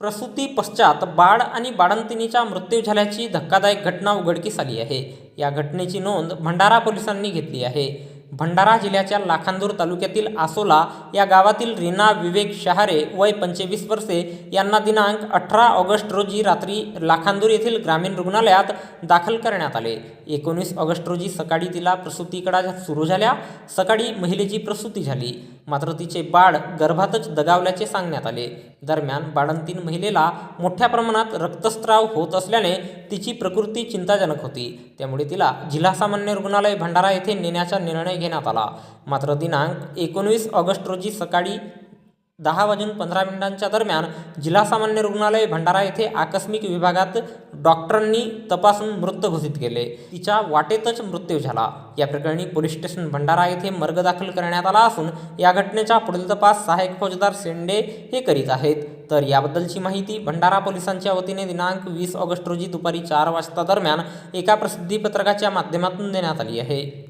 प्रसूती पश्चात बाळ आणि बाळंतिणीचा मृत्यू झाल्याची धक्कादायक घटना उघडकीस आली आहे. या घटनेची नोंद भंडारा पोलिसांनी घेतली आहे. भंडारा जिल्ह्याच्या लाखांदूर तालुक्यातील आसोला या गावातील रीना विवेक शहारे वय पंचवीस वर्षे यांना दिनांक अठरा ऑगस्ट रोजी रात्री लाखांदूर येथील ग्रामीण रुग्णालयात दाखल करण्यात आले. एकोणीस ऑगस्ट रोजी सकाळी तिला प्रसूतीकडा सुरू झाल्या. सकाळी महिलेची प्रसूती झाली. मात्र तिचे बाळ गर्भातच दगावल्याचे सांगण्यात आले. दरम्यान बाळंतीन महिलेला मोठ्या प्रमाणात रक्तस्त्राव होत असल्याने तिची प्रकृती चिंताजनक होती. त्यामुळे तिला जिल्हा सामान्य रुग्णालय भंडारा येथे नेण्याचा निर्णय घेण्यात आला. मात्र दिनांक एकोणवीस ऑगस्ट रोजी सकाळी दहा वाजून पंधरा मिनिटांच्या दरम्यान जिल्हा सामान्य रुग्णालय भंडारा येथे आकस्मिक विभागात डॉक्टरांनी तपासून मृत घोषित केले. तिच्या वाटेतच मृत्यू झाला. या प्रकरणी पोलीस स्टेशन भंडारा येथे मर्ग दाखल करण्यात आला असून या घटनेचा पुढील तपास सहाय्यक फौजदार शेंडे हे करीत आहेत. तर याबद्दलची माहिती भंडारा पोलिसांच्या वतीने दिनांक वीस ऑगस्ट रोजी दुपारी चार वाजता दरम्यान एका प्रसिद्धीपत्रकाच्या माध्यमातून देण्यात आली आहे.